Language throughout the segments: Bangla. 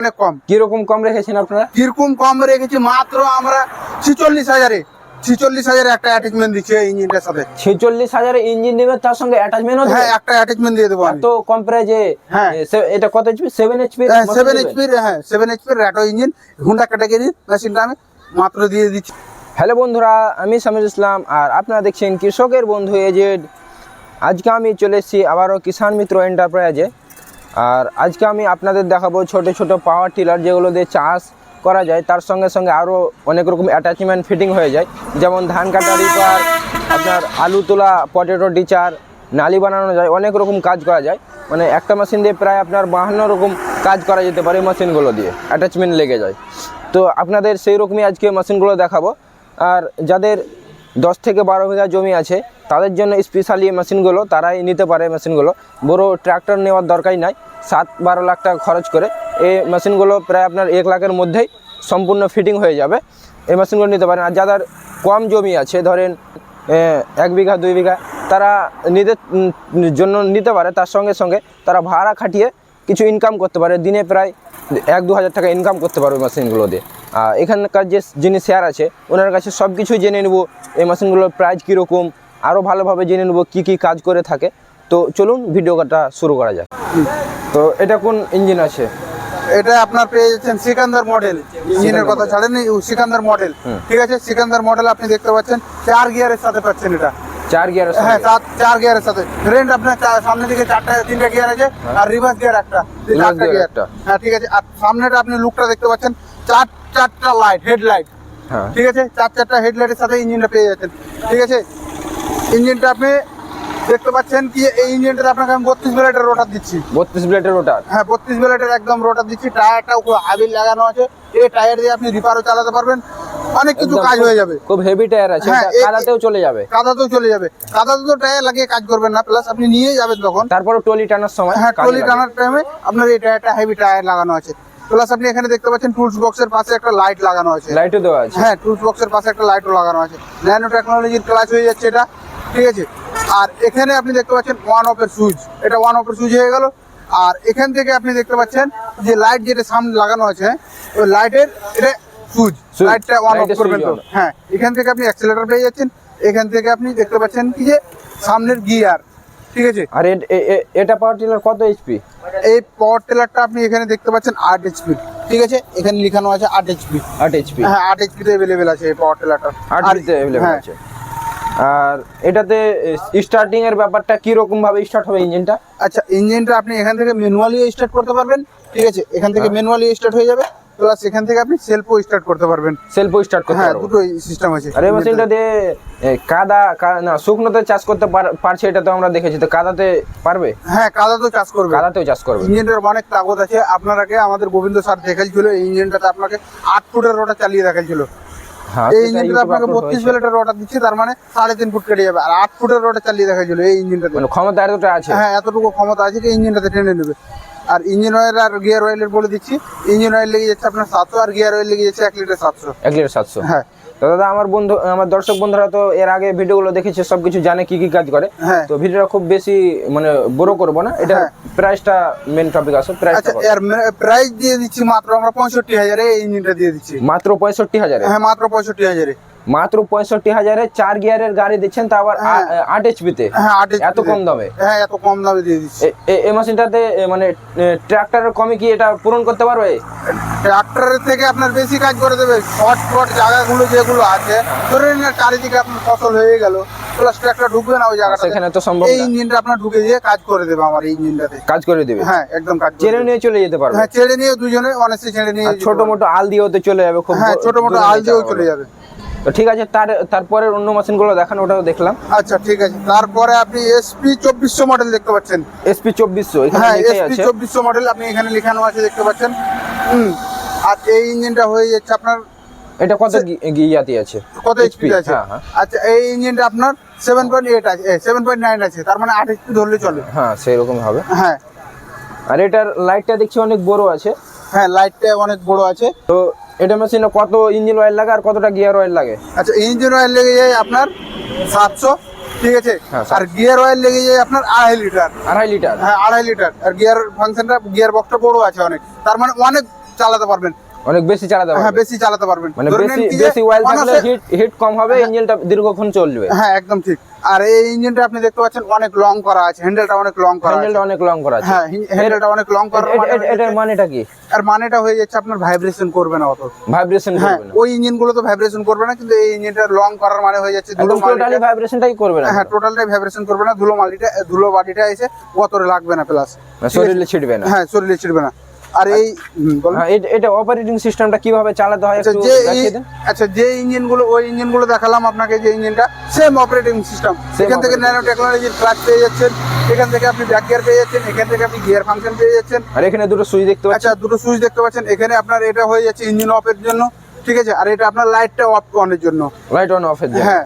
অনেক কম। কীরকম কম রেখেছেন আপনারা? কীরকম কম রেখেছি মাত্র আমরা ছিচল্লিশ হাজারে ছিচল্লিশ হাজারে একটা অ্যাটাচমেন্ট দিচ্ছি ইঞ্জিনটার সাথে। ছেচল্লিশ হাজারে ইঞ্জিন নেবে তার সঙ্গে অ্যাটাচমেন্টও হ্যাঁ একটা অ্যাটাচমেন্ট দিয়ে দেবো এত কম প্রাইজে হ্যাঁ। এটা কত এইচপি সেভেন এইচপি সেভেন এইচপির হ্যাঁ সেভেন এইচপির র্যাটো ইঞ্জিন হুন্ডা ক্যাটাগরির মেশিনটা আমি মাত্র দিয়ে দিচ্ছি। হ্যালো বন্ধুরা আমি সামিজ ইসলাম আর আপনারা দেখছেন কৃষকের বন্ধু এজেড আজকে আমি চলে এসেছি আবারও কিষাণ মিত্র এন্টারপ্রাইজে আর আজকে আমি আপনাদের দেখাবো ছোট ছোট পাওয়ার টিলার যেগুলো দিয়ে চাষ করা যায়, তার সঙ্গে সঙ্গে আরও অনেক রকম অ্যাটাচমেন্ট ফিটিং হয়ে যায়। যেমন ধান কাটা রিপার আপনার আলু তোলা পটেটো ডিচার নালি বানানো যায়, অনেক রকম কাজ করা যায়। মানে একটা মেশিন দিয়ে প্রায় আপনার বাহান্ন রকম কাজ করা যেতে পারে মেশিনগুলো দিয়ে অ্যাটাচমেন্ট লেগে যায়। তো আপনাদের সেই রকমই আজকে মেশিনগুলো দেখাবো। আর যাদের দশ থেকে বারো বিঘা জমি আছে, তাদের জন্য স্পেশালি মেশিনগুলো তারাই নিতে পারে মেশিনগুলো বড় ট্র্যাক্টর নেওয়ার দরকারই নাই, সাত বারো লাখ টাকা খরচ করে এই মেশিনগুলো প্রায় আপনার এক লাখের মধ্যেই সম্পূর্ণ ফিটিং হয়ে যাবে, এই মেশিনগুলো নিতে পারেন। আর যাদের কম জমি আছে, ধরেন এক বিঘা, দুই বিঘা, তারা নিজের জন্য নিতে পারে, তার সঙ্গে সঙ্গে তারা ভাড়া খাটিয়ে কিছু ইনকাম করতে পারে দিনে প্রায় এক দু হাজার টাকা ইনকাম করতে পারবে মেশিনগুলো দিয়ে আর এখানকার যে যিনি শেয়ার আছে ওনার কাছে সব কিছুই জেনে নেব এই মেশিনগুলোর প্রাইস কীরকম আরও ভালোভাবে জেনে নেব কী কী কাজ করে থাকে। তো চলুন ভিডিওটা শুরু করা যাক। তো এটা কোন ইঞ্জিন আছে? এটা আপনার পেয়ে যাচ্ছেন সিকান্দার মডেল ইঞ্জিনের কথা ছাড়েন সিকান্দার মডেল ঠিক আছে? সিকান্দার মডেল আপনি দেখতে পাচ্ছেন চার গিয়ারের সাথে পাচ্ছেন এটা। চার গিয়ার হ্যাঁ চার চার গিয়ারের সাথে। রেন্ট আপনার সামনে দিকে চারটা তিনটা গিয়ার আছে আর রিভার্স গিয়ার একটা। চারটা গিয়ারটা হ্যাঁ ঠিক আছে। আর সামনেটা আপনি লুকটা দেখতে পাচ্ছেন। চার চারটা লাইট হেডলাইট হ্যাঁ। ঠিক আছে? চার চারটা হেডলাইটের সাথে ইঞ্জিনটা পেয়ে যাচ্ছেন। ঠিক আছে? ইঞ্জিনটা আপনি দেখতে পাচ্ছেন কি এই ইঞ্জিনটাতে আপনাকে আমি বত্রিশ ব্লেডের রোটার দিচ্ছি। বত্রিশ ব্লেটের ওটার হ্যাঁ বত্রিশ ব্লেডের একদম রোটার দিচ্ছি। টায়ারটা আবির লাগানো আছে। এই টায়ার দিয়ে আপনি রিপারও চালাতে পারবেন। অনেক কিছু কাজ হয়ে যাবে। খুব হেভি টায়ার আছে। হ্যাঁ, কাদাতেও চলে যাবে। কাদাতেও চলে যাবে। কাদাতে তো টায়ার লাগিয়ে কাজ করবেন না। প্লাস আপনি নিয়ে যাবেন তখন। তারপরে টলি টানার সময় হ্যাঁ ট্রলি টানার টাইমে আপনার এই টায়ারটা হেভি টায়ার লাগানো আছে। প্লাস আপনি এখানে দেখতে পাচ্ছেন টুলস বক্সের পাশে একটা লাইট লাগানো আছে। লাইটও দেওয়া আছে। হ্যাঁ টুলস বক্সের পাশে একটা লাইটও লাগানো আছে। ন্যানো টেকনোলজির ক্লাস হয়ে যাচ্ছে এটা। ঠিক আছে? আর এখানে আপনি দেখতে পাচ্ছেন ওয়ান অফের সুইচ এটা ওয়ান অফের সুইচ হয়ে গেল। আর এখান থেকে আপনি দেখতে পাচ্ছেন যে লাইট যেটা সামনে লাগানো আছে ওই লাইটের এটা সুইচ লাইটটা ওয়ান অফ করবেন তো। হ্যাঁ এখান থেকে আপনি অ্যাক্সেলেটর পেয়ে যাচ্ছেন। এখান থেকে আপনি দেখতে পাচ্ছেন কি যে সামনের গিয়ার ঠিক আছে? আর এটা পাওয়ার টিলার কত এইচপি এই পাওয়ার টেলারটা আপনি এখানে দেখতে পাচ্ছেন আট এইচপি ঠিক আছে? এখানে লেখানো আছে আট এইচপি আট এইচপি হ্যাঁ আট এইচপি তে অ্যাভেলেবেল আছে এই পাওয়ার টেলারটা আট বিতে অ্যাভেলেবল হ্যাঁ। আছে। আর এটাতে স্টার্টিং এর ব্যাপারটা কি রকম ভাবে স্টার্ট হবে ইঞ্জিনটা আচ্ছা ইঞ্জিনটা আপনি এখান থেকে ম্যানুয়ালি স্টার্ট করতে পারবেন ঠিক আছে? এখান থেকে। ম্যানুয়ালি স্টার্ট হয়ে যাবে প্লাস এখান থেকে আপনি সেলফও স্টার্ট করতে পারবেন। সেলফ স্টার্ট করতে হ্যাঁ দুটোই সিস্টেম আছে। আর এই মেশিনটা দিয়ে কাদা না শুকনোতে চাষ করতে পার- পারছে এটা তো আমরা দেখেছি তো কাদাতে পারবে? হ্যাঁ কাদা তো চাষ করবে। কাদাতেও চাষ করবে। ইঞ্জিনটার অনেক তাগত আছে আপনারাকে আমাদের গোবিন্দ স্যার দেখাইছিল এই ইঞ্জিনটাতে আপনাকে আট ফুটের রোটা চালিয়ে দেখাইছিল। এই ইঞ্জিনটা আপনাকে বত্রিশ হয়েছে। প্লেটের রোটা দিচ্ছে তার মানে সাড়ে তিন ফুট কেটে যাবে। আর আট ফুটের রোটা চালিয়ে দেখাইছিল এই ইঞ্জিনটাতে মানে ক্ষমতা এতটা আছে? হ্যাঁ এতটুকু ক্ষমতা আছে যে ইঞ্জিনটাতে টেনে নেবে। আর ইঞ্জিন অয়েল আর গিয়ার অয়েলের বলে দিচ্ছি। ইঞ্জিন অয়েল লেগে যাচ্ছে আপনার সাতশো আর গিয়ার অয়েল লেগে যাচ্ছে এক লিটার সাতশো। এক লিটার সাতশো। হ্যাঁ তো দাদা আমার বন্ধু আমার দর্শক বন্ধুরা তো এর আগে ভিডিওগুলো দেখেছে সবকিছু জানে কি কি কাজ করে। হ্যাঁ। তো ভিডিওটা খুব বেশি মানে বড় করব না। এটা। প্রাইসটা মেন টপিক আছে প্রাইসটা আচ্ছা এর প্রাইস দিয়ে দিচ্ছি মাত্র আমরা পঁয়ষট্টি হাজারে এই ইঞ্জিনটা দিয়ে দিচ্ছি। মাত্র পঁয়ষট্টি হাজারে? হ্যাঁ মাত্র পঁয়ষট্টি হাজারে। মাত্র পঁয়ষট্টি হাজারে চার গিয়ারের গাড়ি দিচ্ছেন তা আবার হ্যাঁ। আট হ্যাঁ এত কম দামে? হ্যাঁ এত কম দামে দিয়ে দিচ্ছি। এই মেশিনটাতে মানে ট্রাক্টরের কমে কি এটা পূরণ করতে পারবে? ট্রাক্টরের থেকে আপনার বেশি কাজ করে দেবে। শর্ট শর্ট জায়গাগুলো যেগুলো আছে ধরে নিন চারিদিকে আপনার ফসল হয়ে গেল প্লাস ট্রাক্টর ঢুকবে না ওই জায়গাটা সেখানে তো সম্ভব এই ইঞ্জিনটা আপনার ঢুকে দিয়ে কাজ করে দেবে আমার এই ইঞ্জিনটাতে কাজ করে দিবে? হ্যাঁ একদম কাজ দেবে। নিয়ে চলে যেতে পারবে? হ্যাঁ ছেড়ে নিয়ে দুজনে অনেস্টলি ছেড়ে নিয়ে ছোট মোটো আল দিয়েও তো চলে যাবে খুব হ্যাঁ ছোট মোটো আল দিয়েও চলে যাবে। তো ঠিক আছে তার তারপরের অন্য মেশিনগুলো দেখান ওটাও দেখলাম। আচ্ছা ঠিক আছে। তারপরে আপনি এসপি চব্বিশশো মডেল দেখতে পাচ্ছেন। এসপি চব্বিশশো হ্যাঁ এসপি চব্বিশশো মডেল আপনি এখানে লেখানো আছে দেখতে পাচ্ছেন। হুম আর এই ইঞ্জিনটা হয়ে যাচ্ছে আপনার এটা কত গিয়াতি আছে? কত এইচপি আছে? হ্যাঁ, হ্যাঁ। আচ্ছা এই ইঞ্জিনটা আপনার সেভেন পয়েন্ট এইট আছে সেভেন পয়েন্ট নাইন আছে তার মানে আট এইচপি ধরলে চলে। হ্যাঁ সেই রকম হবে। হ্যাঁ। আর এটার লাইটটা দেখছি অনেক বড় আছে। হ্যাঁ লাইটটা অনেক বড় আছে। তো এটা মেশিনে কত ইঞ্জিন অয়েল লাগে আর কতটা গিয়ার অয়েল লাগে? আচ্ছা ইঞ্জিন অয়েল লেগে যায় আপনার সাতশো ঠিক আছে? হ্যাঁ, আর গিয়ার অয়েল লেগে যায় আপনার আড়াই লিটার আড়াই লিটার হ্যাঁ আড়াই লিটার আর গিয়ার ফাংশনটা গিয়ার বক্সটা বড় আছে অনেক। তার মানে অনেক চালাতে পারবেন। অনেক বেশি চালাতে হ্যাঁ বেশি চালাতে পারবেন। মানে বেশি বেশি অয়েল থাকলে হিট হিট কম হবে ইঞ্জিনটা দীর্ঘক্ষণ চলবে। হ্যাঁ একদম ঠিক। আর এই ইঞ্জিনটা আপনি দেখতে পাচ্ছেন অনেক লং করা আছে হ্যান্ডেলটা অনেক লং করা আছে। হ্যান্ডেলটা অনেক লং করা আছে। হ্যাঁ হ্যান্ডেলটা অনেক লং করা এ- এটার মানেটা কি? আর মানেটা হয়ে যাচ্ছে আপনার ভাইব্রেশন করবে না অত। ভাইব্রেশন হ্যাঁ করবে না। ওই ইঞ্জিনগুলো তো ভাইব্রেশন করবে না কিন্তু এই ইঞ্জিনটা লং করার মানে হয়ে যাচ্ছে ধুলো টোটালি ভাইব্রেশনটাই করবে না। হ্যাঁ টোটালটাই ভাইব্রেশন করবে না ধুলো মালিটা ধুলো বাড়িটা এসে অতরে লাগবে না প্লাস শরীরে ছিটবে না। হ্যাঁ শরীরে ছিটবে না। আর এই বলুন। হ্যাঁ এটা- অপারেটিং সিস্টেমটা কীভাবে চালাতে হয় আচ্ছা একটু দেখিয়ে দেন। আচ্ছা যে ইঞ্জিনগুলো ওই ইঞ্জিনগুলো দেখালাম আপনাকে যে ইঞ্জিনটা সেম অপারেটিং সিস্টেম এখান থেকে ন্যানো টেকনোলজির ক্লাচ পেয়ে যাচ্ছেন এখান থেকে আপনি ব্যাক গিয়ার পেয়ে যাচ্ছেন এখান থেকে আপনি গিয়ার ফাংশন পেয়ে যাচ্ছেন। আর এখানে দুটো সুইচ দেখতে পাচ্ছি আচ্ছা দুটো সুইচ দেখতে পাচ্ছেন। এখানে আপনার এটা হয়ে যাচ্ছে ইঞ্জিন অফের জন্য ঠিক আছে? আর এটা আপনার লাইটটা অফ অনের জন্য। লাইট অন অফের জন্য। হ্যাঁ।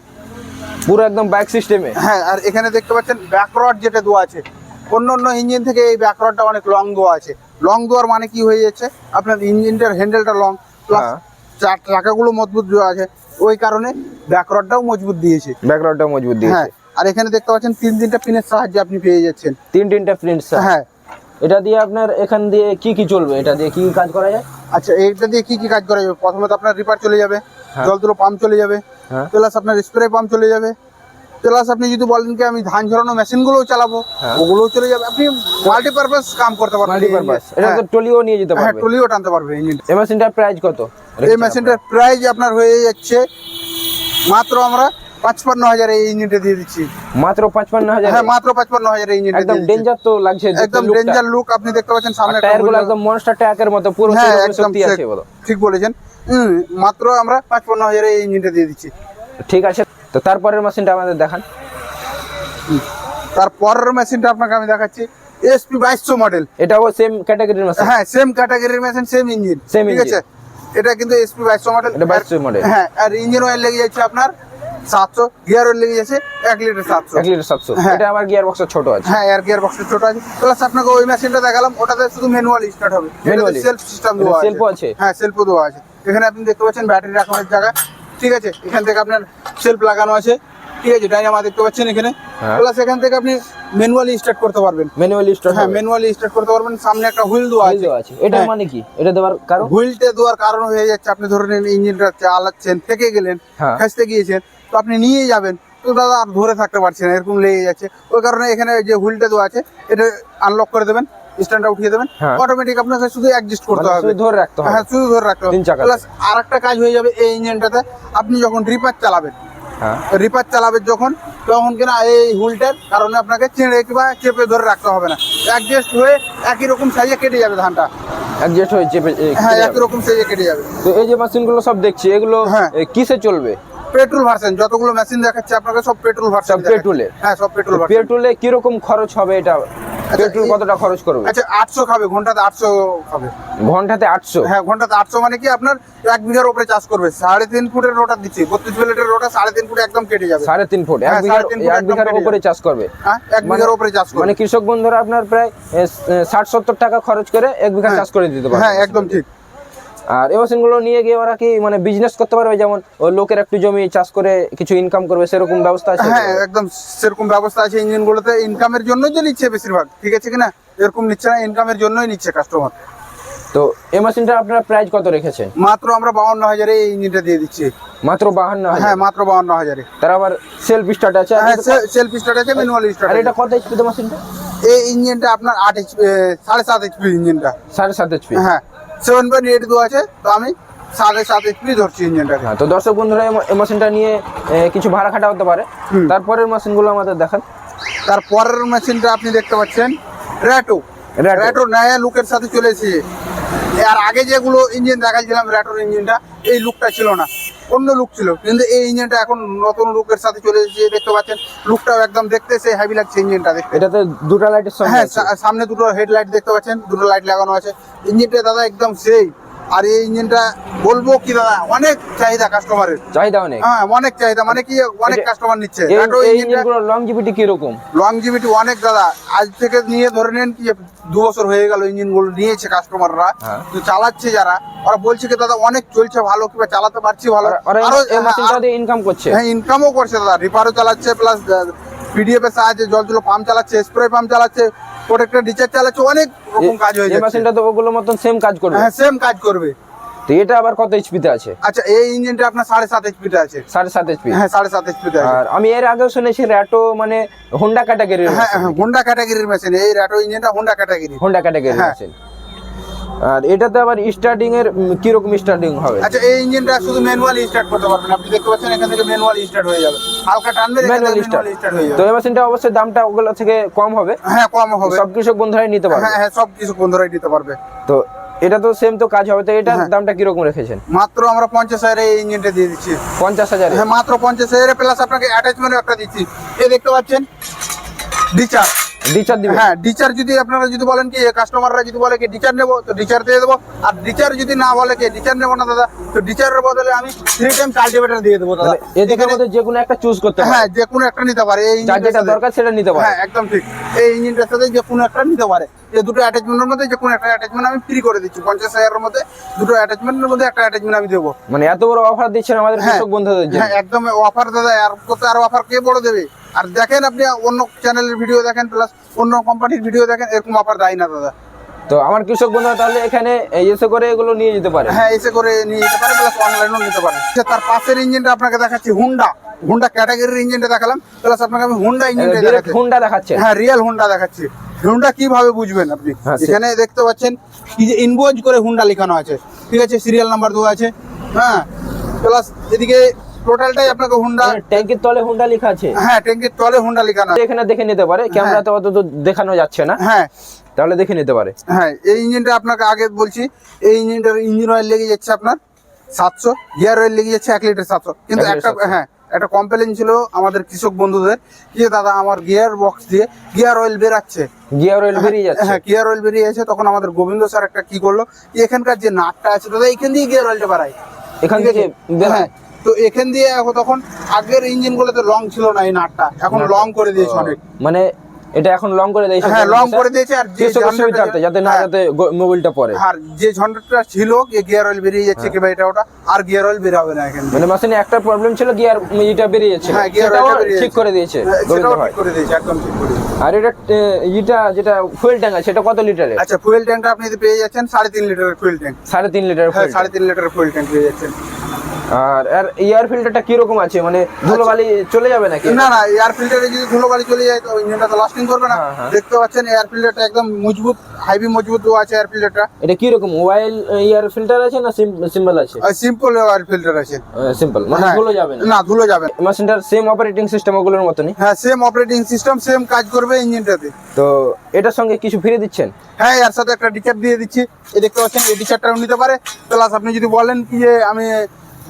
পুরো একদম বাইক সিস্টেমে হ্যাঁ আর এখানে দেখতে পাচ্ছেন ব্যাকরড যেটা দেওয়া আছে। অন্য অন্য ইঞ্জিন থেকে এই ব্যাকরডটা অনেক লং দেওয়া আছে। লং দেওয়ার মানে কি হয়ে যাচ্ছে? আপনার ইঞ্জিনটার হ্যান্ডেলটা লং প্লাস হ্যাঁ। চার চাকাগুলো মজবুত দেওয়া আছে। ওই কারণে ব্যাকরডটাও মজবুত দিয়েছে। ব্যাকগ্রাউন্ডটা মজবুত হ্যাঁ দিয়েছে আর এখানে দেখতে পাচ্ছেন তিন তিনটা পিনের সাহায্যে আপনি পেয়ে যাচ্ছেন। তিন তিনটা প্রিন্টস হ্যাঁ। এটা দিয়ে আপনার এখান দিয়ে কি কি চলবে? এটা দিয়ে কি কি কাজ করা যায়? আচ্ছা এইটা দিয়ে কি কি কাজ করা যাবে? প্রথমে তো আপনার রিপার চলে যাবে হ্যাঁ। জল তুলো পাম্প চলে যাবে হ্যাঁ। প্লাস আপনার স্প্রে পাম্প চলে যাবে প্লাস আপনি যদি বলেন কি আমি ধান ঝরানো মেশিনগুলোও চালাবো হ্যাঁ। ওগুলোও চলে যাবে আপনি মাল্টিপারপাস কাম করতে পারবেন। মাল্টিপারপাস এটা হ্যাঁ, তো টলিও নিয়ে যেতে হ্যাঁ পারবে। টলিও টানতে পারবে ইঞ্জিন এই মেশিনটার প্রাইস কত? এই মেশিনটার প্রাইস আপনার হয়ে যাচ্ছে মাত্র আমরা পাঁচপান্ন হাজার এই ইঞ্জিনটা দিয়ে দিচ্ছি। মাত্র পাঁচপান্ন হাজার? হ্যাঁ মাত্র পাঁচপান্ন হাজার এই ইঞ্জিনটা একদম ডেঞ্জার তো লাগছে একদম। ডেঞ্জার লুক আপনি দেখতে পাচ্ছেন সামনে একটা টায়ারগুলো একদম মনস্টার ট্যাকের মতো পুরো হ্যাঁ শক্তি আছে ঠিক- বলো। ঠিক বলেছেন। মাত্র আমরা পাঁচপান্ন হাজারে এই ইঞ্জিনটা দিয়ে দিচ্ছি। ঠিক আছে। তো তারপরের মেশিনটা আমাদের দেখান। তারপরের মেশিনটা আপনাকে আমি দেখাচ্ছি। এসপি বাইশশো মডেল এটাও সেম ক্যাটাগরির মেশিন হ্যাঁ সেম ক্যাটাগরির মেশিন সেম ইঞ্জিন Same ঠিক আছে? এটা কিন্তু এসপি বাইশশো মডেল এটা 2200 মডেল হ্যাঁ আর ইঞ্জিন অয়েল লেগে যাচ্ছে আপনার সাতশো গিয়ার অয়েল লেগে যাচ্ছে এক লিটার সাতশো। এক লিটার সাতশো। হ্যাঁ। এটা আমার গিয়ার বক্সের ছোট আছে। হ্যাঁ এয়ার গিয়ার বক্সটা ছোট আছে। প্লাস আপনাকে ওই মেশিনটা দেখালাম ওটাতে শুধু ম্যানুয়াল স্টার্ট হবে। Manually? সেলফ সিস্টেম দেওয়া আছে। self-ও আছে? হ্যাঁ সেলফও দেওয়া আছে। এখানে আপনি দেখতে পাচ্ছেন ব্যাটারি রাখার জায়গা ঠিক আছে? এখান থেকে আপনার সেলফ লাগানো আছে। ঠিক আছে? ডাইনামা দেখতে পাচ্ছেন এখানে। হ্যাঁ। প্লাস এখান থেকে আপনি ম্যানুয়ালি স্টার্ট করতে পারবেন। ম্যানুয়ালি স্টার্ট হ্যাঁ ম্যানুয়ালি স্টার্ট করতে পারবেন। সামনে একটা হুইল দেওয়া আছে। আছে। এটার হ্যাঁ। মানে কি? এটা দেওয়ার কারণ? হুইলটা দেওয়ার কারণ হয়ে যাচ্ছে আপনি ধরে নিন ইঞ্জিনটা চালাচ্ছেন থেকে গেলেন হ্যাঁ। খাসতে গিয়েছেন তো আপনি নিয়ে যাবেন। তো দাদা আর ধরে থাকতে পারছেন এরকম লেগে যাচ্ছে। ওই কারণে এখানে যে হুইলটা দেওয়া আছে এটা আনলক করে দেবেন। স্ট্যান্ডটা উঠিয়ে দেবেন। হ্যাঁ। অটোমেটিক আপনাকে শুধু অ্যাডজাস্ট করতে মানে হবে। শুধু ধরে রাখতে হবে। হ্যাঁ শুধু ধরে রাখতে হবে। প্লাস আর একটা কাজ হয়ে যাবে এই ইঞ্জিনটাতে আপনি যখন রিপার চালাবেন হ্যাঁ। রিপার চালাবেন যখন তখন কিনা এই হুইলটার কারণে আপনাকে চেড়ে কিংবা চেপে ধরে রাখতে হবে না। অ্যাডজাস্ট হয়ে একই রকম সাইজে কেটে যাবে ধানটা। অ্যাডজাস্ট হয়ে চেপে হ্যাঁ একই রকম সাইজে কেটে যাবে। তো এই যে মেশিনগুলো সব দেখছি এগুলো হ্যাঁ। কিসে চলবে? পেট্রোল ভার্সন যতগুলো মেশিন দেখাচ্ছে আপনাকে সব পেট্রোল ভার্সন পেট্রোলে? হ্যাঁ সব পেট্রোল পেট্রোলে কীরকম খরচ হবে এটা? পেট্রোল কতটা খরচ করবে? আচ্ছা আটশো খাবে ঘন্টাতে আটশো খাবে। ঘন্টাতে আটশো? হ্যাঁ ঘন্টাতে আটশো মানে কি আপনার এক বিঘার উপরে চাষ করবে। সাড়ে তিন ফুটের রোটা দিচ্ছি বত্রিশ প্লেটের রোটা সাড়ে তিন ফুটে একদম কেটে যাবে। সাড়ে তিন ফুট এক হ্যাঁ, বিঘার উপরে চাষ করবে। হ্যাঁ এক মানে- বিঘার উপরে চাষ করবে। মানে কৃষক বন্ধুরা আপনার প্রায় ষাট সত্তর টাকা খরচ করে এক বিঘা হ্যাঁ। চাষ করে দিতে পারবে। হ্যাঁ একদম ঠিক। আর এই মেশিনগুলো নিয়ে গিয়ে ওরা কি মানে বিজনেস করতে পারবে? যেমন ওই লোকের একটু জমি চাষ করে কিছু ইনকাম করবে সেরকম ব্যবস্থা আছে? হ্যাঁ একদম সেরকম ব্যবস্থা আছে ইঞ্জিনগুলোতে। ইনকামের জন্যই তো নিচ্ছে বেশিরভাগ ঠিক আছে কিনা? এরকম নিচ্ছে না ইনকামের জন্যই নিচ্ছে কাস্টমার তো এই মেশিনটা আপনারা প্রাইস কত রেখেছেন? মাত্র আমরা বাউন্ন হাজারে এই ইঞ্জিনটা দিয়ে দিচ্ছি। মাত্র বাহান্ন হ্যাঁ মাত্র বাউন্ন হাজারে। তার আবার সেলফ স্টার্ট আছে? হ্যাঁ সেলফ স্টার্ট আছে ম্যানুয়াল স্টার্ট আর এটা কত এইচপি মেশিনটা? এই ইঞ্জিনটা আপনার আট এইচপি সাড়ে সাত এইচপি ইঞ্জিনটা। সাড়ে সাত এইচপি হ্যাঁ। সেভেন পয়েন্ট এইট দু আছে তো আমি সাড়ে সাত এইচপি ধরছি ইঞ্জিনটাকে হ্যাঁ তো দর্শক বন্ধুরা এই মেশিনটা নিয়ে কিছু ভাড়া খাটা হতে পারে। তারপরের মেশিনগুলো আমাদের দেখান। তারপরের মেশিনটা আপনি দেখতে পাচ্ছেন র্যাটো। র্যাটো নয়া লুকের সাথে চলে এসেছে আর আগে যেগুলো ইঞ্জিন দেখাচ্ছিলাম র্যাটোর ইঞ্জিনটা এই লুকটা ছিল না। অন্য লুক ছিল। কিন্তু এই ইঞ্জিনটা এখন নতুন লুকের সাথে চলে এসেছে দেখতে পাচ্ছেন। লুকটাও একদম দেখতে সেই হেভি লাগছে ইঞ্জিনটা দেখতে। এটাতে দুটো লাইটের হ্যাঁ সামনে দুটো হেডলাইট দেখতে পাচ্ছেন দুটো লাইট লাগানো আছে। ইঞ্জিনটা দাদা একদম সেই। আর এই ইঞ্জিনটা বলব কি দাদা অনেক চাহিদা কাস্টমারের চাহিদা অনেক। হ্যাঁ অনেক চাহিদা মানে কি অনেক কাস্টমার নিচ্ছে। এই র্যাটো এই ইঞ্জিনটা ইঞ্জিনগুলোর লংজিভিটি লংজিভিটি অনেক দাদা। আজ থেকে নিয়ে ধরে নেন কি দু বছর হয়ে গেল ইঞ্জিনগুলো নিয়েছে কাস্টমাররা হ্যাঁ। তো চালাচ্ছে যারা। ওরা বলছে কি দাদা অনেক চলছে ভালো কিংবা চালাতে পারছি ভালো। আরও এই মেশিনটা দিয়ে ইনকাম করছে। হ্যাঁ ইনকামও করছে দাদা। রিপারও চালাচ্ছে প্লাস পিডিএফ এর সাহায্যে জল তুলো পাম্প চালাচ্ছে স্প্রে পাম্প চালাচ্ছে। প্রোটেক্টর রিচার্জ চালাচ্ছে অনেক রকম কাজ হয়ে যাচ্ছে। মেশিনটা তো ওগুলো মতন সেম কাজ করবে। হ্যাঁ সেম কাজ করবে। তো এটা আবার কত এইচপিতে আছে? আচ্ছা এই ইঞ্জিনটা আপনার সাড়ে সাত এইচপিতে আছে। সাড়ে সাত এইচপি হ্যাঁ সাড়ে সাত এইচপিতে আছে। আর আমি এর আগেও শুনেছি র্যাটো মানে হোন্ডা ক্যাটাগরির হ্যাঁ হ্যাঁ হোন্ডা ক্যাটাগরির মেশিন এই র্যাটো ইঞ্জিনটা হোন্ডা ক্যাটাগরি হোন্ডা ক্যাটাগরির। মেশিন আর এটাতে আবার স্টার্টিং এর কীরকম স্টার্টিং হবে? আচ্ছা এই ইঞ্জিনটা শুধু ম্যানুয়ালি স্টার্ট করতে পারবেন। আপনি দেখতে পাচ্ছেন এখান থেকে ম্যানুয়ালি স্টার্ট হয়ে যাবে। হালকা টানবে ম্যানুয়াল স্টার্ট ম্যানুয়ালি স্টার্ট হয়ে তো যাবে এই মেশিনটা অবশ্যই দামটা ওগুলো থেকে কম হবে? হ্যাঁ কম হবে। সব কৃষক বন্ধুরাই নিতে পারবে? হ্যাঁ হ্যাঁ সব কিছু বন্ধুরাই নিতে পারবে। তো এটা তো সেম তো কাজ হবে। তো এটার হ্যাঁ। দামটা কীরকম রেখেছেন? মাত্র আমরা পঞ্চাশ হাজারে এই ইঞ্জিনটা দিয়ে দিচ্ছি। পঞ্চাশ হাজার? হ্যাঁ মাত্র পঞ্চাশ হাজারে প্লাস আপনাকে অ্যাটাচমেন্ট একটা দিচ্ছি। এই দেখতে পাচ্ছেন? ডিচার ডিচার দিবে? হ্যাঁ ডিচার যদি আপনারা যদি বলেন কি কাস্টমাররা যদি বলে কি ডিচার নেব তো ডিচার দিয়ে দেবো। আর ডিচার যদি না বলে কি ডিচার নেব না দাদা তো ডিচারের বদলে আমি থ্রি টাইম কাল্টিভেটর দিয়ে দেবো দাদা। মানে এদিকের মধ্যে যে কোনো একটা চুজ করতে হ্যাঁ যে কোনো একটা নিতে পারে এই যেটা দরকার সেটা নিতে পারে। হ্যাঁ একদম ঠিক। এই ইঞ্জিনটার সাথে যে কোনো একটা নিতে পারে। এই দুটো অ্যাটাচমেন্টের মধ্যে যে কোনো একটা অ্যাটাচমেন্ট আমি ফ্রি করে দিচ্ছি। পঞ্চাশ হাজারের মধ্যে দুটো অ্যাটাচমেন্টের মধ্যে একটা অ্যাটাচমেন্ট আমি দেবো। মানে এত বড় অফার দিচ্ছেন আমাদের হ্যাঁ, কৃষক বন্ধুদের হ্যাঁ একদম অফার দাদা আর কত আর অফার কে বড় দেবে? আর দেখেন আপনি অন্য চ্যানেলের ভিডিও দেখেন প্লাস অন্য কোম্পানির ভিডিও দেখেন এরকম অফার দেয় না দাদা। তো আমার কৃষক বন্ধুরা তাহলে এখানে এসে করে এগুলো নিয়ে যেতে পারে? হ্যাঁ এসে করে নিয়ে যেতে পারে প্লাস অনলাইনেও নিতে পারে। তার পাশের ইঞ্জিনটা আপনাকে দেখাচ্ছি হুন্ডা হুন্ডা ক্যাটাগরির ইঞ্জিনটা দেখালাম প্লাস আপনাকে আমি হুন্ডা ইঞ্জিনটা দেখাচ্ছি। হোন্ডা দেখাচ্ছে হ্যাঁ রিয়েল হুন্ডা দেখাচ্ছি। হুন্ডা কীভাবে বুঝবেন আপনি? হ্যাঁ, এখানে দেখতে পাচ্ছেন কি যে ইনভয়েস করে হুন্ডা লেখানো আছে। ঠিক আছে সিরিয়াল নাম্বার দেওয়া আছে। হ্যাঁ প্লাস এদিকে টোটালটাই আপনাকে হুন্ডা ট্যাঙ্কির তলে হোন্ডা লেখা আছে। হ্যাঁ ট্যাঙ্কের তলে হুন্ডা লেখানো আছে। এখানে দেখে নিতে পারে ক্যামেরাতে অত তো দেখানো যাচ্ছে না। হ্যাঁ। তাহলে দেখে নিতে পারে। হ্যাঁ এই ইঞ্জিনটা আপনাকে আগে বলছি এই ইঞ্জিনটার ইঞ্জিন অয়েল লেগে যাচ্ছে আপনার সাতশো গিয়ার অয়েল লেগে যাচ্ছে এক লিটার সাতশো। কিন্তু একটা হ্যাঁ একটা কমপ্লেন ছিল আমাদের কৃষক বন্ধুদের যে দাদা আমার গিয়ার বক্স দিয়ে গিয়ার অয়েল বেরাচ্ছে। গিয়ার অয়েল বেরিয়ে যাচ্ছে। হ্যাঁ গিয়ার অয়েল বেরিয়ে আছে তখন আমাদের গোবিন্দ স্যার একটা কি করল এখানকার যে নাটটা আছে দাদা এখান দিয়ে গিয়ার অয়েলটা বাড়ায় এখান থেকে? হ্যাঁ তো এখান দিয়ে এখন তখন আগের ইঞ্জিন গুলোতে লং ছিল না এই নাটটা। এখন লং করে দিয়েছে অনেক। মানে এটা এখন লং করে দিয়েছে হ্যাঁ লং করে দিয়েছে আর যে সুবিধার্থে যাতে না হ্যাঁ, যাতে মোবিলটা পড়ে। আর যে ঝন্ডাটা ছিল গিয়ার অয়েল বেরিয়ে যাচ্ছে কিংবা এটা ওটা আর গিয়ার অয়েল বের হবে না এখানে মানে মেশিনে একটা প্রবলেম ছিল গিয়ার এটা বেরিয়ে যাচ্ছে হ্যাঁ গিয়ার অয়েলটা বেরিয়ে ঠিক করে দিয়েছে হ্যাঁ, সেটাও ঠিক করে দিয়েছে একদম ঠিক করে দিয়েছে। আর এটা এ, ইটা যেটা ফুয়েল ট্যাঙ্ক আছে সেটা কত লিটারের আচ্ছা ফুয়েল ট্যাঙ্কটা আপনি পেয়ে যাচ্ছেন সাড়ে তিন লিটারের ফুয়েল ট্যাঙ্ক সাড়ে তিন লিটার হ্যাঁ সাড়ে তিন লিটারের ফুয়েল ট্যাঙ্ক পেয়ে যাচ্ছেন। আর আর এয়ার ফিল্টারটা কীরকম আছে? মানে ধুলোবালি চলে যাবে নাকি? না না এয়ার ফিল্টারে যদি ধুলো বালি চলে যায় তো ইঞ্জিনটা তো লাস্টিং করবে না। হ্যাঁ, হ্যাঁ। দেখতে পাচ্ছেন এয়ার ফিল্টারটা একদম মজবুত হাইবি মজবুত আছে এয়ার ফিল্টারটা এটা কীরকম? ওয়াইল এয়ার ফিল্টার আছে না সিম্পল আছে? সিম্পল এয়ার ফিল্টার আছে। সিম্পল মানে হ্যাঁ। ধুলো যাবে না? না ধুলো যাবে না। মেশিনটার সেম অপারেটিং সিস্টেম ওগুলোর মতনই? হ্যাঁ সেম অপারেটিং সিস্টেম সেম কাজ করবে ইঞ্জিনটাতে। তো এটার সঙ্গে কিছু ফিরে দিচ্ছেন? হ্যাঁ এর সাথে একটা ডিচার দিয়ে দিচ্ছি। এই দেখতে পাচ্ছেন এই ডিচারটাও নিতে পারে। প্লাস আপনি যদি বলেন কি যে আমি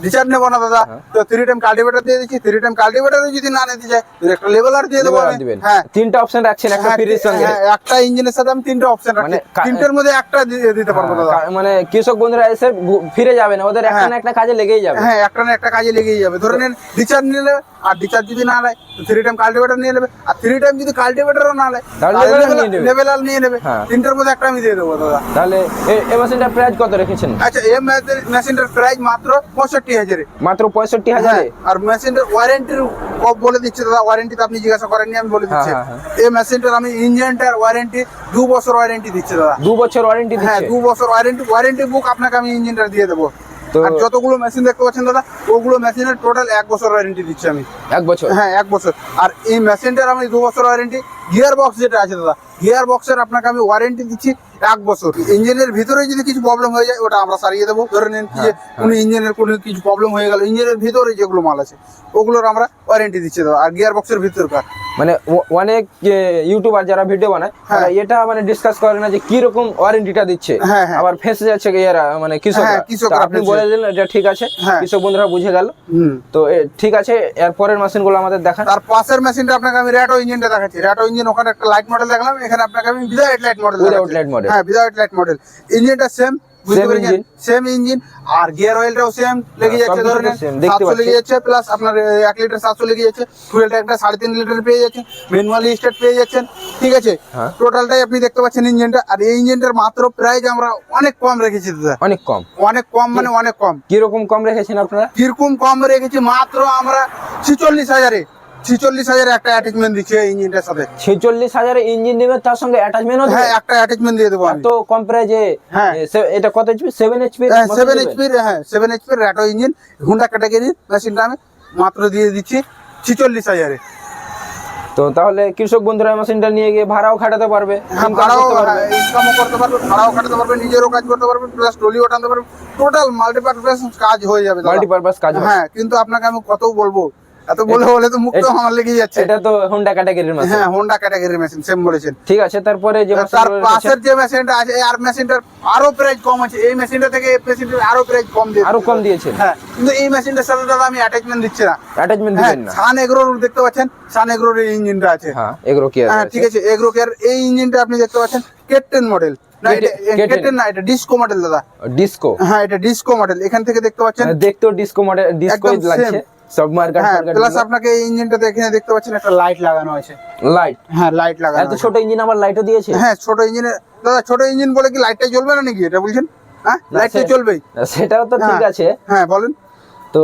ডিচার নেব না দাদা। হ্যাঁ। তো থ্রি টাইম কাল্টিভেটার দিয়ে দিচ্ছি থ্রি টাইম কাল্টিভেটারও যদি না নিতে চাই তো একটা লেভেলার দিয়ে দেবো হ্যাঁ। তিনটা অপশন রাখছেন একটা হ্যাঁ, ফ্রির সঙ্গে। হ্যাঁ, একটা ইঞ্জিনের সাথে আমি তিনটা অপশন রাখছি। মানে তিনটের মধ্যে একটা দিতে পারব দাদা। মানে কৃষক বন্ধুরা এসে ফিরে যাবে না ওদের একটা হ্যাঁ। না একটা কাজে লেগেই যাবে। হ্যাঁ একটা না একটা কাজে লেগেই যাবে। ধরে নেন ডিচার নিলে আর ডিচার যদি না নেয় থ্রি টাইম কাল্টিভেটার নিয়ে নেবে। আর থ্রি টাইম যদি কাল্টিভেটারও না নেয় তাহলে leveler নিয়ে নেবে। লেভেলার নিয়ে নেবে। হ্যাঁ। তিনটার মধ্যে একটা আমি দিয়ে দেবো দাদা। তাহলে এই মেশিনটার প্রাইস কত রেখেছেন? আচ্ছা এই মেশিনটার প্রাইস মাত্র পঁয়ষট্টি হাজারে। মাত্র পঁয়ষট্টি হ্যাঁ, হাজারে আর মেশিনটার ওয়ারেন্টির বলে দিচ্ছে দাদা ওয়ারেন্টি আপনি জিজ্ঞাসা করেননি আমি বলে দিচ্ছি। হ্যাঁ, হ্যাঁ, এই মেশিনটার আমি ইঞ্জিনটার ওয়ারেন্টি দু বছর ওয়ারেন্টি দিচ্ছে দাদা। দু বছর ওয়ারেন্টি হ্যাঁ দু বছর ওয়ারেন্টি ওয়ারেন্টি বুক আপনাকে আমি ইঞ্জিনটার দিয়ে দেবো। আর যতগুলো মেশিন দেখতে পাচ্ছেন দাদা ওগুলো মেশিনের টোটাল এক বছর ওয়ারেন্টি দিচ্ছি আমি। এক বছর? হ্যাঁ এক বছর। আর এই মেশিনটার আমি দু বছর ওয়ারেন্টি গিয়ার বক্স যেটা আছে দাদা গিয়ার বক্সের আপনাকে আমি ওয়ারেন্টি দিচ্ছি এক বছর। ইঞ্জিনের ভিতরে যদি কিছু প্রবলেম হয়ে যায় ওটা আমরা সারিয়ে দেবো। ধরে নিন যে কোনো ইঞ্জিনের কোনো কিছু প্রবলেম হয়ে গেল ইঞ্জিনের ভিতরে যেগুলো মাল আছে ওগুলোর আমরা ওয়ারেন্টি দিচ্ছি। দাদা আর গিয়ার বক্সের ভিতরকার। মানে অনেক ইউটিউবার যারা ভিডিও বানায় হ্যাঁ। তারা এটা মানে ডিসকাস করে না যে কি রকম ওয়ারেন্টিটা দিচ্ছে। হ্যাঁ, হ্যাঁ। আবার ফেসে যাচ্ছে এরা মানে কৃষক হ্যাঁ, কৃষকরা আপনি বলে দিলেন এটা ঠিক আছে হ্যাঁ। কৃষক বন্ধুরা বুঝে গেল। হুম। তো ঠিক আছে এর পরের মেশিনগুলো আমাদের দেখান। আর পাশের মেশিনটা আপনাকে আমি র্যাটো ইঞ্জিনটা দেখাচ্ছি। র্যাটো ইঞ্জিন ওখানে একটা লাইট মডেল দেখলাম এখানে আপনাকে আমি without light model Without light model। হ্যাঁ উইদাউট লাইট মডেল ইঞ্জিনটা same Same engine। Same engine আর গিয়ার অয়েলটাও সেম লেগে হ্যাঁ, যাচ্ছে ধরেন সাতশো লেগে যাচ্ছে প্লাস আপনার এক লিটার সাতশো লেগে যাচ্ছে ফুয়েল ট্যাঙ্কটা সাড়ে তিন লিটার পেয়ে যাচ্ছেন ম্যানুয়ালি স্টার্ট পেয়ে যাচ্ছেন ঠিক আছে? হ্যাঁ। টোটালটাই আপনি দেখতে পাচ্ছেন ইঞ্জিনটা আর এই ইঞ্জিনটার মাত্র প্রাইস আমরা অনেক কম রেখেছি দাদা। অনেক কম। অনেক কম মানে অনেক কম। কীরকম কম রেখেছেন আপনারা? কীরকম কম রেখেছি মাত্র আমরা ছিচল্লিশ হাজারে। ছিচল্লিশ হাজার একটা অ্যাটাচমেন্ট দিচ্ছে ইঞ্জিনটার সাথে। ছেচল্লিশ হাজারে ইঞ্জিন দেবে তার সঙ্গে অ্যাটাচমেন্টও হ্যাঁ একটা অ্যাটাচমেন্ট দিয়ে দেবো তো কম প্রাইজে হ্যাঁ। এটা কত এইচপি সেভেন এইচপি সেভেন এইচপির হ্যাঁ সেভেন এইচপির র্যাটো ইঞ্জিন হুন্ডা ক্যাটাগরির মেশিনটা আমি মাত্র দিয়ে দিচ্ছি ছিচল্লিশ হাজারে। তো তাহলে কৃষক বন্ধুরা মেশিনটা নিয়ে গিয়ে ভাড়াও খাটাতে পারবে হ্যাঁ ভাড়াও। ইনকামও করতে পারবে ভাড়াও কাটাতে পারবে নিজেরও কাজ করতে পারবে প্লাস ট্রলিও টানতে পারবে। টোটাল মাল্টিপারপাস কাজ হয়ে যাবে। মাল্টিপারপাস কাজ হ্যাঁ কিন্তু আপনাকে আমি কত বলব এত বলে বলে তো মুখ তো আমার লেগে যাচ্ছে। এটা তো হোন্ডা ক্যাটাগরির মেশিন হ্যাঁ হোন্ডা ক্যাটাগরির মেশিন সেম বলেছেন। ঠিক আছে তারপরে যে তার পাশের যে মেশিনটা আছে আর মেশিনটার আরও প্রাইস কম আছে। এই মেশিনটা থেকে এই মেশিনটার আরও প্রাইস কম দিয়ে আরও কম দিয়েছে। হ্যাঁ কিন্তু এই মেশিনটার সাথে দাদা আমি অ্যাটাচমেন্ট দিচ্ছি না। অ্যাটাচমেন্ট দিবেন না। সান এগ্রোর দেখতে পাচ্ছেন? সান এগ্রোর এই ইঞ্জিনটা আছে। হ্যাঁ এগুলো কি হ্যাঁ ঠিক আছে এগ্রো কেয়ার এই ইঞ্জিনটা আপনি দেখতে পাচ্ছেন কেটেন মডেল না এটা K10 কেটেন না এটা ডিসকো মডেল দাদা। ডিসকো হ্যাঁ এটা ডিসকো মডেল এখান থেকে দেখতে পাচ্ছেন? দেখতেও ডিসকো মডেল ডিসকো লাগছে। সব মার্কেট হ্যাঁ প্লাস আপনাকে এই ইঞ্জিনটাতে এখানে দেখতে পাচ্ছেন একটা লাইট লাগানো আছে। লাইট হ্যাঁ লাইট লাগানো এত ছোট ইঞ্জিন আবার লাইটও দিয়েছে? হ্যাঁ ছোট ইঞ্জিনে দাদা ছোট ইঞ্জিন বলে কি লাইটটা জ্বলবে না নাকি? এটা বলছেন? হ্যাঁ লাইটটা চলবেই সেটাও তো ঠিক হ্যাঁ। আছে। হ্যাঁ বলেন। তো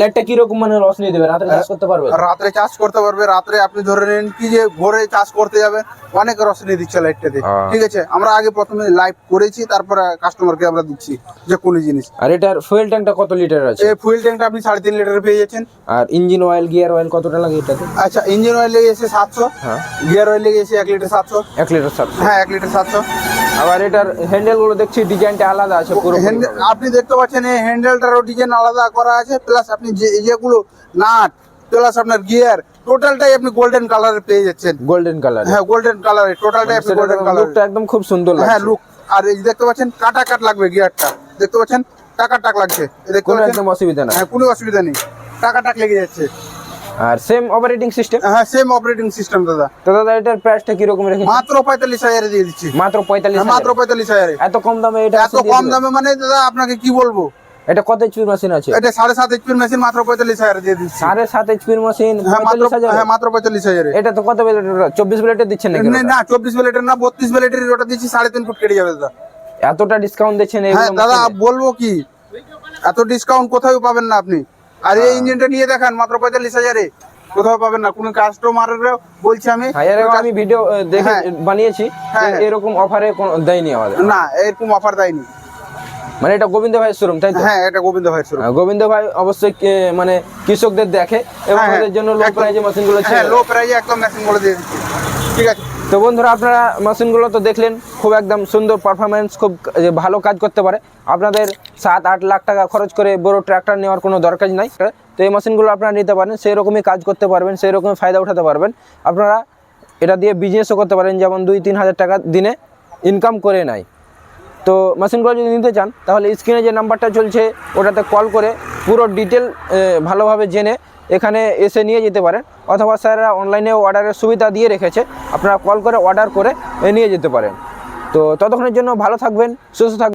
লাইটটা কি রকম মানে রোশনি দেবে? রাতে চাষ করতে পারবে? রাত্রে চাষ করতে পারবে রাত্রে আপনি ধরে নিন কি যে ভোরে চাষ করতে যাবে অনেক রশ্মি দিচ্ছে লাইটটাতে হ্যাঁ। ঠিক আছে? আমরা আগে প্রথমে লাইভ করেছি তারপরে কাস্টমারকে আমরা দিচ্ছি যে কোনো জিনিস। আর এটার ফুয়েল ট্যাঙ্কটা কত লিটার আছে? এই ফুয়েল ট্যাঙ্কটা আপনি সাড়ে তিন লিটার পেয়ে যাচ্ছেন। আর ইঞ্জিন অয়েল গিয়ার অয়েল কতটা লাগে এটাতে? আচ্ছা ইঞ্জিন অয়েল লেগে এসে সাতশো। হ্যাঁ। গিয়ার অয়েল লেগে এসে এক লিটার সাতশো। এক লিটার সাতশো। হ্যাঁ এক লিটার সাতশো। আবার এটার হ্যান্ডেলগুলো দেখছি ডিজাইনটা আলাদা আছে পুরো আপনি দেখতে পাচ্ছেন এই হ্যান্ডেলটারও ডিজাইন আলাদা করা আছে প্লাস আপনি যে যেগুলো নাট প্লাস আপনার গিয়ার টোটালটাই আপনি গোল্ডেন কালারে পেয়ে যাচ্ছেন। গোল্ডেন কালার হ্যাঁ গোল্ডেন কালারে টোটালটাই আপনি গোল্ডেন কালার লুকটা একদম খুব সুন্দর লাগছে। হ্যাঁ লুক আর এই দেখতে পাচ্ছেন কাটা কাট লাগবে গিয়ারটা দেখতে পাচ্ছেন টাকা টাক লাগছে কোনো একদম অসুবিধা না হ্যাঁ কোনো অসুবিধা নেই। টাকা টাক লেগে যাচ্ছে। আর সেম অপারেটিং সিস্টেম হ্যাঁ সেম অপারেটিং সিস্টেম দাদা। তো দাদা এটার প্রাইসটা কি রকম রেখেছে মাত্র পঁয়তাল্লিশ হাজারে দিয়ে দিচ্ছি। মাত্র পঁয়তাল্লিশ হ্যাঁ, মাত্র পঁয়তাল্লিশ হাজারে। এত কম দামে এটা এত কম দামে মানে দাদা আপনাকে কি বলব? এটা কত এইচপির মেশিন আছে? এটা সাড়ে সাত এইচপির মেশিন মাত্র পঁয়তাল্লিশ হাজারে দিয়ে দিচ্ছি। সাড়ে সাত এইচপির মেশিন হ্যাঁ মাত্র পঁয়তাল্লিশ হাজার? হ্যাঁ এটা তো কত চব্বিশ বেলেটের দিচ্ছেন না, না চব্বিশ বেলেটের না বত্রিশ বেলেটের ওটা দিচ্ছি সাড়ে তিন ফুট কেটে যাবে দাদা। এতটা ডিসকাউন্ট দিচ্ছেন হ্যাঁ দাদা বলব কি? এত ডিসকাউন্ট কোথাও পাবেন না আপনি। আর। এই ইঞ্জিনটা নিয়ে দেখান মাত্র পঁয়তাল্লিশ হাজারে। কোথাও পাবেন না কোনো কাস্টমারেরও বলছি আমি হ্যাঁ আমি ভিডিও দেখে হ্যাঁ। বানিয়েছি। এরকম অফারে কোনো দেয়নি আমাদের। না এরকম অফার দেয়নি। মানে এটা গোবিন্দ ভাইয়ের শোরুম তাই তো? হ্যাঁ এটা গোবিন্দ ভাইয়ের শুরু হ্যাঁ, গোবিন্দ ভাই অবশ্যই মানে কৃষকদের দেখে এবং হ্যাঁ, হ্যাঁ। ওদের জন্য লো। প্রাইজে মেশিনগুলো হ্যাঁ লো প্রাইজে একদম মেশিন বলে দিয়ে ঠিক আছে। তো বন্ধুরা আপনারা মেশিনগুলো তো দেখলেন খুব একদম সুন্দর পারফরমেন্স খুব ভালো কাজ করতে পারে। আপনাদের সাত আট লাখ টাকা খরচ করে বড় ট্র্যাক্টর নেওয়ার কোনো দরকার নাই। তো এই মেশিনগুলো আপনারা নিতে পারেন সেই রকমই কাজ করতে পারবেন সেই রকমই ফায়দা উঠাতে পারবেন। আপনারা এটা দিয়ে বিজনেসও করতে পারেন যেমন দুই তিন হাজার টাকা দিনে ইনকাম করে নেয়। তো মেশিনগুলো যদি নিতে চান, তাহলে স্ক্রিনে যে নাম্বারটা চলছে, ওটাতে কল করে পুরো ডিটেল ভালোভাবে জেনে এখানে এসে নিয়ে যেতে পারেন। অথবা স্যাররা অনলাইনে অর্ডারের সুবিধা দিয়ে রেখেছে, আপনারা কল করে অর্ডার করে নিয়ে যেতে পারেন। তো ততক্ষণের জন্য ভালো থাকবেন, সুস্থ থাকবেন।